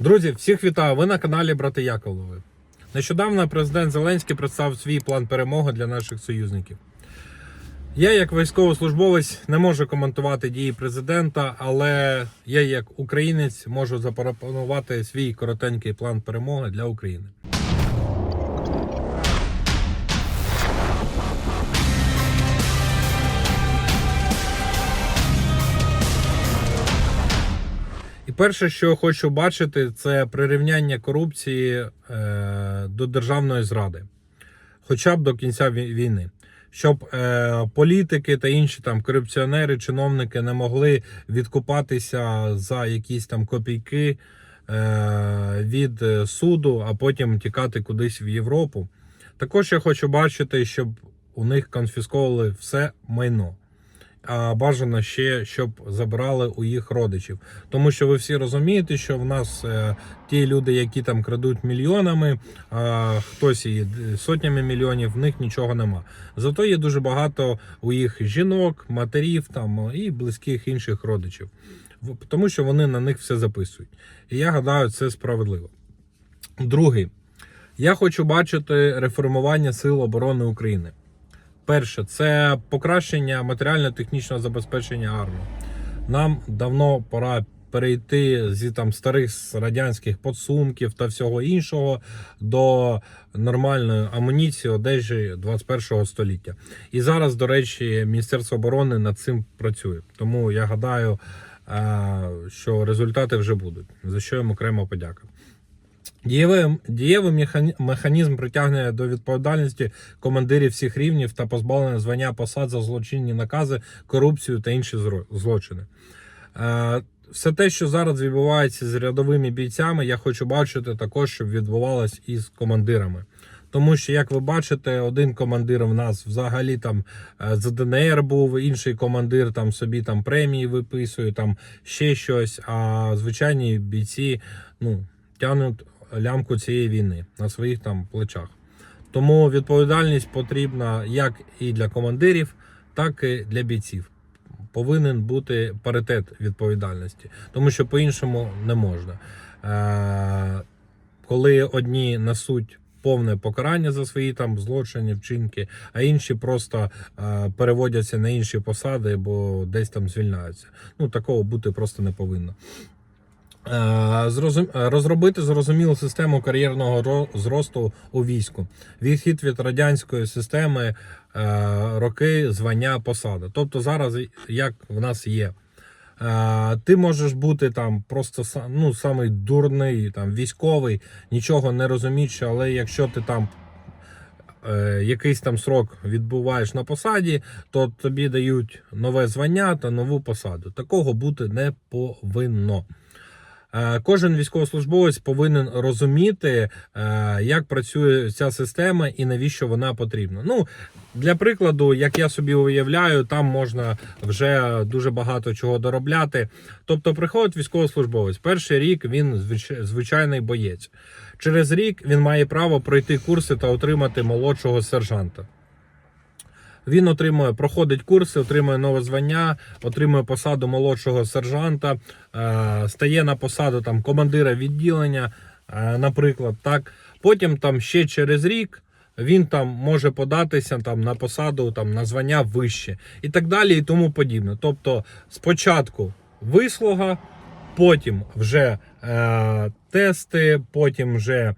Друзі, всіх вітаю! Ви на каналі Брати Яковлеви. Нещодавно президент Зеленський представив свій план перемоги для наших союзників. Я, як військовослужбовець, не можу коментувати дії президента, але я, як українець, можу запропонувати свій коротенький план перемоги для України. Перше, що хочу бачити, це прирівняння корупції е, до державної зради, хоча б до кінця війни. Щоб е, політики та інші там корупціонери, чиновники не могли відкупатися за якісь там копійки е, від е, суду, а потім тікати кудись в Європу. Також я хочу бачити, щоб у них конфісковували все майно. А бажано ще, щоб забрали у їх родичів. Тому що ви всі розумієте, що в нас е, ті люди, які там крадуть мільйонами, а хтось і сотнями мільйонів, в них нічого нема. Зато є дуже багато у їх жінок, матерів там і близьких інших родичів. Тому що вони на них все записують. І я гадаю, це справедливо. Другий, я хочу бачити реформування Сил оборони України. Перше, це покращення матеріально-технічного забезпечення армії. Нам давно пора перейти зі там старих радянських подсумків та всього іншого до нормальної амуніції одежі 21 століття. І зараз, до речі, Міністерство оборони над цим працює. Тому я гадаю, е, що результати вже будуть. За що їм окремо подяка. Дієвий, дієвий механізм притягнення до відповідальності командирів всіх рівнів та позбавлення звання посад за злочинні накази, корупцію та інші злочини. Е, все те, що зараз відбувається з рядовими бійцями, я хочу бачити також, щоб відбувалось і з командирами. Тому що, як ви бачите, один командир в нас взагалі там е, з ДНР був, інший командир там собі там премії виписує, там ще щось. А звичайні бійці ну, тягнуть лямку цієї війни на своїх там плечах. Тому відповідальність потрібна як і для командирів, так і для бійців. Повинен бути паритет відповідальності, тому що по-іншому не можна. Е, коли одні несуть повне покарання за свої там злочини, вчинки, а інші просто е, переводяться на інші посади, бо десь там звільняються. Ну такого бути просто не повинно. Е, е, Розробити зрозумілу систему кар'єрного зросту у війську, відхід від радянської системи, е, роки, звання, посада. Тобто зараз як в нас є. Ти можеш бути там просто ну, самий дурний, там військовий, нічого не розуміючи, але якщо ти там якийсь там срок відбуваєш на посаді, то тобі дають нове звання та нову посаду. Такого бути не повинно. Е, Кожен військовослужбовець повинен розуміти, е, як працює ця система і навіщо вона потрібна. Ну, для прикладу, як я собі уявляю, там можна вже дуже багато чого доробляти. Тобто, приходить військовослужбовець. Перший рік він звич- звичайний боєць. Через рік він має право пройти курси та отримати молодшого сержанта. Він отримує, проходить курси, отримує нове звання, отримує посаду молодшого сержанта, е, стає на посаду там командира відділення, е, наприклад. Так. Потім там ще через рік він там може податися там на посаду, там на звання вище і так далі, і тому подібне. Тобто, спочатку вислуга, потім вже е, тести, потім вже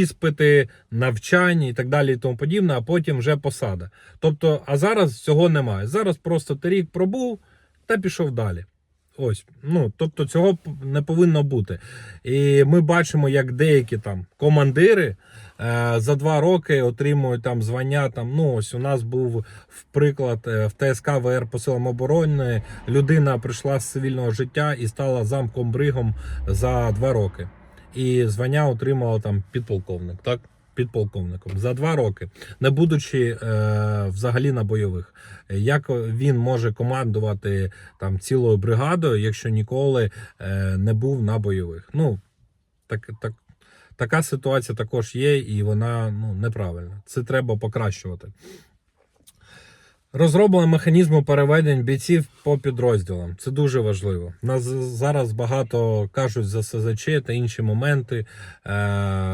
іспити, навчання і так далі, і тому подібне, а потім вже посада. Тобто, а зараз цього немає. Зараз просто ти рік пробув та пішов далі. Ось, ну тобто цього не повинно бути. І ми бачимо, як деякі там командири е, за два роки отримують там звання. Там, ну ось у нас був приклад е, в ТСК ВР по силам оборони. Людина прийшла з цивільного життя і стала замком бригом за два роки. І звання отримала там підполковник. Так, підполковником за два роки, не будучи е, взагалі на бойових. Як він може командувати там цілою бригадою, якщо ніколи е, не був на бойових? Ну так, так, така ситуація також є, і вона ну, неправильна. Це треба покращувати. Розроблено механізми переведень бійців по підрозділам. Це дуже важливо. Нас зараз багато кажуть за СЗЧ та інші моменти е,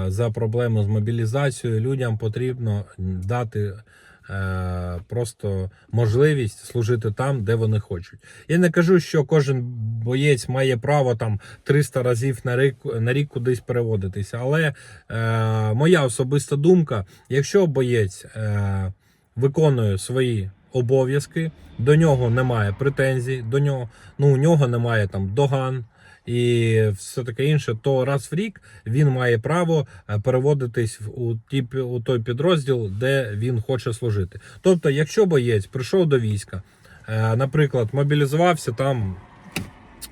за проблеми з мобілізацією. Людям потрібно дати е, просто можливість служити там, де вони хочуть. Я не кажу, що кожен боєць має право там 300 разів на рік, на рік кудись переводитися. Але е, моя особиста думка: якщо боєць виконує свої обов'язки, до нього немає претензій, до нього ну у нього немає там доган. І все таке інше, то раз в рік він має право е, переводитись у, ті, у той підрозділ, де він хоче служити. Тобто, якщо боєць прийшов до війська, е, наприклад, мобілізувався там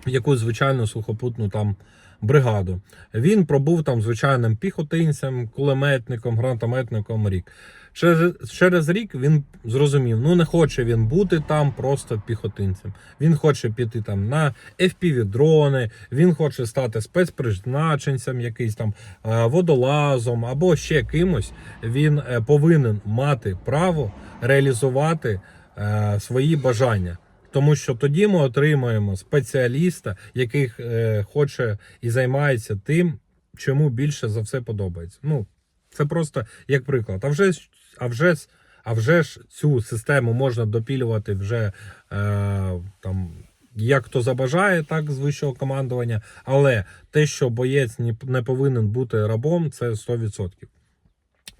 якусь звичайну сухопутну там бригаду, він пробув там звичайним піхотинцем, кулеметником, гранатометником рік. Через, через рік він зрозумів, ну не хоче він бути там просто піхотинцем. Він хоче піти там на FPV-дрони, він хоче стати спецпризначенцем, якийсь там е, водолазом або ще кимось. Він е, повинен мати право реалізувати е, свої бажання. Тому що тоді ми отримаємо спеціаліста, який е, хоче і займається тим, чому більше за все подобається. Ну, це просто як приклад. А вже, а вже, а вже ж цю систему можна допілювати вже е, там. Як хто забажає, так з вищого командування, але те, що боєць не повинен бути рабом, це 100%.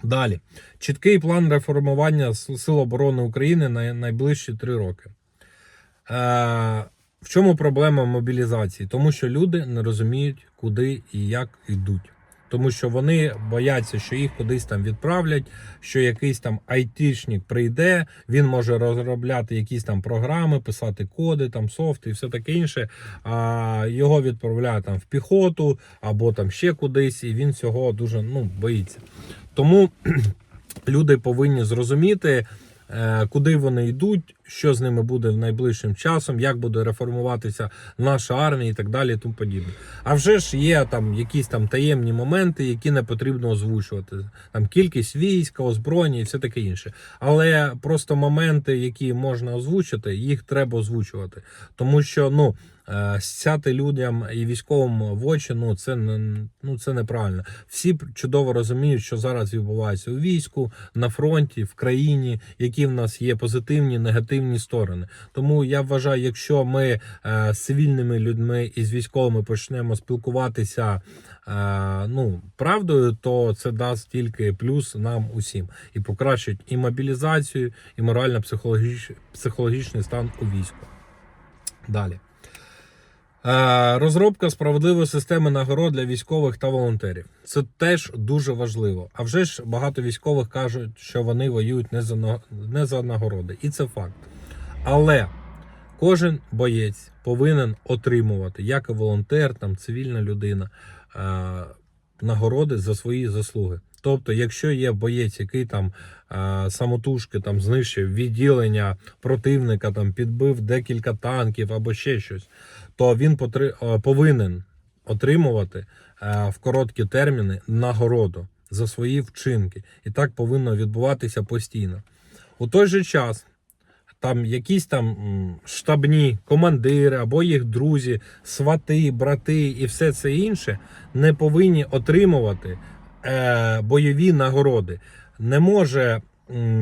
Далі, чіткий план реформування Сил оборони України на найближчі три роки. Е, в чому проблема мобілізації? Тому що люди не розуміють, куди і як йдуть. Тому що вони бояться, що їх кудись там відправлять, що якийсь там айтішник прийде, він може розробляти якісь там програми, писати коди, там софт і все таке інше. А його відправляють там в піхоту або там ще кудись, і він цього дуже ну, боїться. Тому люди повинні зрозуміти, куди вони йдуть, що з ними буде в найближчим часом, як буде реформуватися наша армія і так далі. І тому подібне. А вже ж є там якісь там таємні моменти, які не потрібно озвучувати. Там кількість війська, озброєння і все таке інше. Але просто моменти, які можна озвучити, їх треба озвучувати. Тому що ну. Е, Сяти людям і військовим в очі, ну це не ну це неправильно. Всі чудово розуміють, що зараз відбувається у війську, на фронті, в країні, які в нас є позитивні, негативні сторони. Тому я вважаю, якщо ми е, з цивільними людьми і з військовими почнемо спілкуватися е, ну, правдою, то це дасть тільки плюс нам усім і покращить і мобілізацію, і морально-психологічний стан у війську. Далі. Е, Розробка справедливої системи нагород для військових та волонтерів. Це теж дуже важливо. А вже ж багато військових кажуть, що вони воюють не за, не за нагороди. І це факт. Але кожен боєць повинен отримувати, як і волонтер, там цивільна людина, е, нагороди за свої заслуги. Тобто, якщо є боєць, який там самотужки там знищив відділення противника, там підбив декілька танків або ще щось, то він потри- повинен отримувати в короткі терміни нагороду за свої вчинки. І так повинно відбуватися постійно. У той же час там якісь там штабні командири або їх друзі, свати, брати і все це інше не повинні отримувати е, бойові нагороди. Не може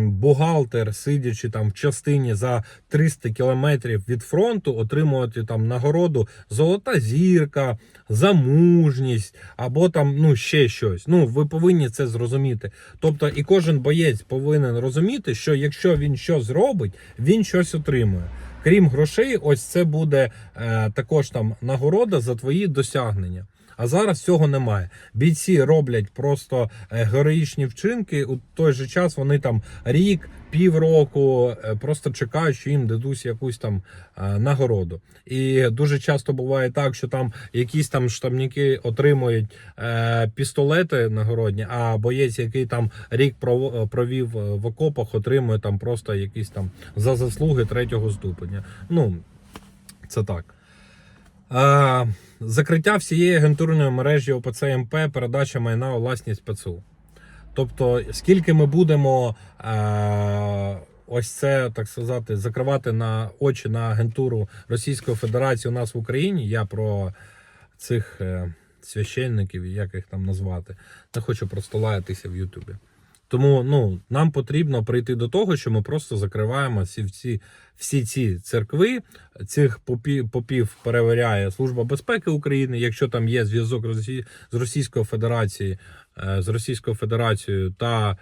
бухгалтер, сидячи там в частині за 300 кілометрів від фронту, отримувати там нагороду Золота зірка, за мужність або там ну ще щось. Ну ви повинні це зрозуміти. Тобто, і кожен боєць повинен розуміти, що якщо він щось зробить, він щось отримує. Крім грошей, ось це буде е, також там нагорода за твої досягнення. А зараз цього немає. Бійці роблять просто е, героїчні вчинки. У той же час вони там рік, півроку е, просто чекають, що їм дадуть якусь там е, нагороду. І дуже часто буває так, що там якісь там штабники отримують пістолети нагородні, а боєць, який там рік провів в окопах, отримує там просто якісь там за заслуги третього ступеня. Ну це так. Закриття всієї агентурної мережі ОПЦ МП, передача майна у власність ПЦУ. Тобто, скільки ми будемо ось це так сказати, закривати на очі на агентуру Російської Федерації у нас в Україні. Я про цих е, священників, як їх там назвати, не хочу просто лаятися в Ютубі. Тому ну, нам потрібно прийти до того, що ми просто закриваємо всі, всі, всі ці церкви. Цих попів, попів перевіряє Служба безпеки України. Якщо там є зв'язок з Російською Федерацією, е, з Російською Федерацією та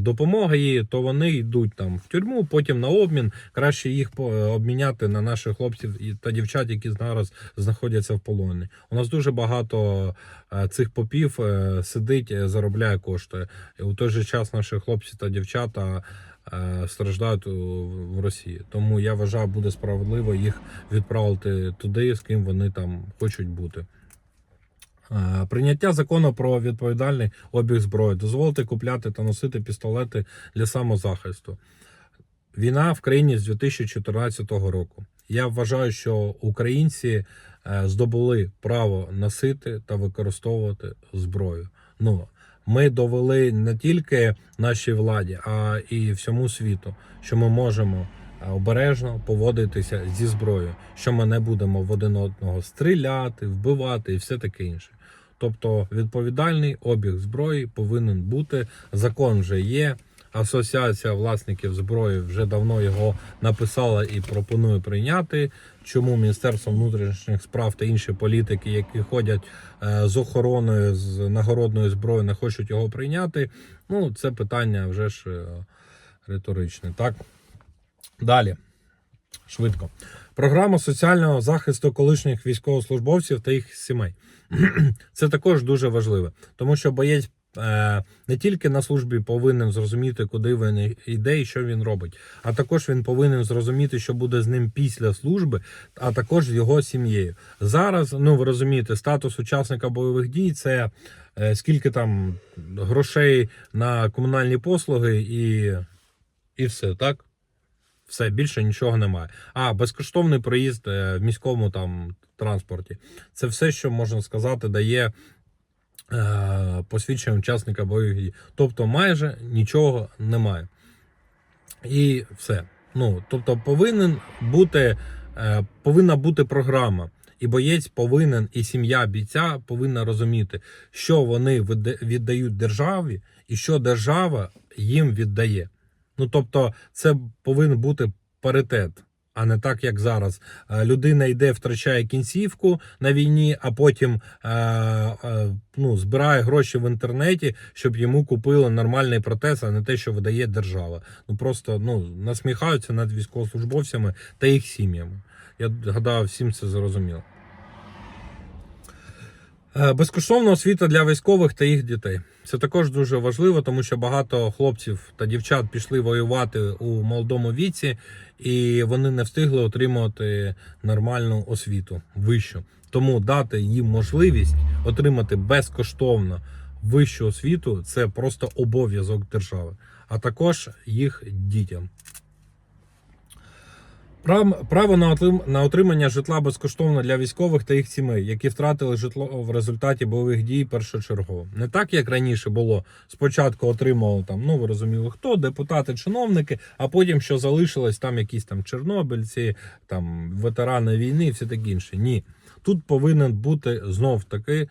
допомога їй, то вони йдуть там в тюрму, потім на обмін. Краще їх е, обміняти на наших хлопців та дівчат, які зараз знаходяться в полоні. У нас дуже багато е, цих попів е, сидить, е, заробляє кошти. І у той же час наші хлопці та дівчата е, страждають в Росії. Тому я вважаю, буде справедливо їх відправити туди, з ким вони там хочуть бути. Е, Прийняття закону про відповідальний обіг зброї дозволити купляти та носити пістолети для самозахисту. Війна в країні з 2014 року. Я вважаю, що українці е, здобули право носити та використовувати зброю. Ну, ми довели не тільки нашій владі, а і всьому світу, що ми можемо обережно поводитися зі зброєю, що ми не будемо в один одного стріляти, вбивати і все таке інше. Тобто відповідальний обіг зброї повинен бути. Закон вже є. Асоціація власників зброї вже давно його написала і пропонує прийняти. Чому Міністерство внутрішніх справ та інші політики, які ходять е, з охороною з нагородною зброєю, не хочуть його прийняти? Ну, це питання вже ж е, риторичне. Так далі. Швидко. Програма соціального захисту колишніх військовослужбовців та їх сімей. Це також дуже важливо, тому що боєць е, не тільки на службі повинен зрозуміти, куди він йде і що він робить, а також він повинен зрозуміти, що буде з ним після служби, а також з його сім'єю. Зараз, ну ви розумієте, статус учасника бойових дій це е, скільки там грошей на комунальні послуги і, і все, так? Все, більше нічого немає. А, безкоштовний проїзд е, в міському там транспорті. Це все, що можна сказати, дає е, посвідчення учасника бойових дій. Тобто майже нічого немає. І все. Ну, тобто, повинен бути, е, повинна бути програма. І боєць повинен, і сім'я бійця повинна розуміти, що вони віддають державі, і що держава їм віддає. Ну тобто, це повинен бути паритет, а не так, як зараз. Е, Людина йде, втрачає кінцівку на війні, а потім е, е, ну, збирає гроші в інтернеті, щоб йому купили нормальний протез, а не те, що видає держава. Ну просто ну насміхаються над військовослужбовцями та їх сім'ями. Я гадаю, всім це зрозуміло. Е, Безкоштовна освіта для військових та їх дітей. Це також дуже важливо, тому що багато хлопців та дівчат пішли воювати у молодому віці, і вони не встигли отримати нормальну освіту вищу. Тому дати їм можливість отримати безкоштовно вищу освіту це просто обов'язок держави, а також їх дітям. Прав- Право на отрим- на отримання житла безкоштовно для військових та їх сімей, які втратили житло в результаті бойових дій першочергово. Не так, як раніше було. Спочатку отримували там, ну ви розуміли, хто, депутати, чиновники, а потім, що залишилось, там якісь там чорнобильці, там ветерани війни і все таке інше. Ні. Тут повинен бути знов таки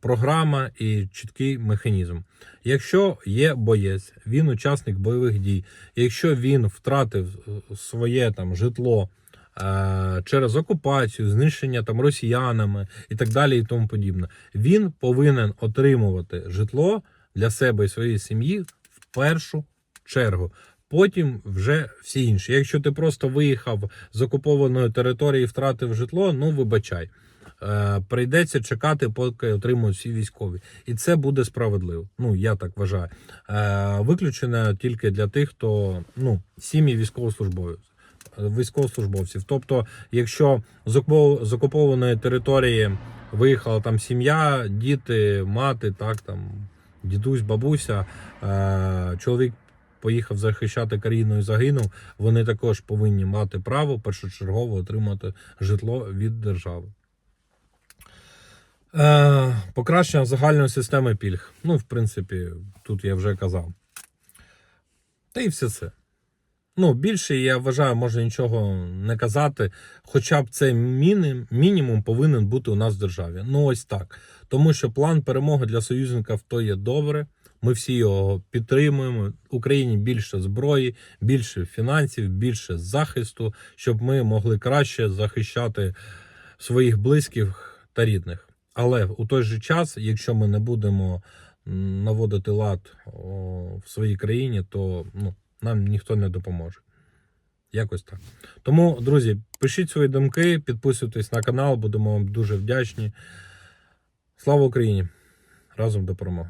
програма і чіткий механізм. Якщо є боєць, він учасник бойових дій, якщо він втратив е, своє там житло е, через окупацію, знищення там росіянами і так далі, і тому подібне, він повинен отримувати житло для себе і своєї сім'ї в першу чергу. Потім вже всі інші. Якщо ти просто виїхав з окупованої території і втратив житло, ну вибачай. Е, прийдеться чекати, поки отримують всі військові, і це буде справедливо. Ну я так вважаю. Е, виключено тільки для тих, хто ну сім'ї військовослужбовців. Військовослужбовців. Тобто, якщо з окупованої території виїхала там сім'я, діти, мати, так там дідусь, бабуся, е, чоловік поїхав захищати країну і загинув, вони також повинні мати право першочергово отримати житло від держави. Е, покращення загальної системи пільг. Ну, в принципі, тут я вже казав. Та і все це. Ну, більше я вважаю, можна нічого не казати. Хоча б цей міні, мінімум повинен бути у нас в державі. Ну ось так. Тому що план перемоги для союзників то є добре. Ми всі його підтримуємо. Україні більше зброї, більше фінансів, більше захисту, щоб ми могли краще захищати своїх близьких та рідних. Але у той же час, якщо ми не будемо наводити лад в своїй країні, то ну, нам ніхто не допоможе. Якось так. Тому, друзі, пишіть свої думки, підписуйтесь на канал, будемо вам дуже вдячні. Слава Україні! Разом до перемоги!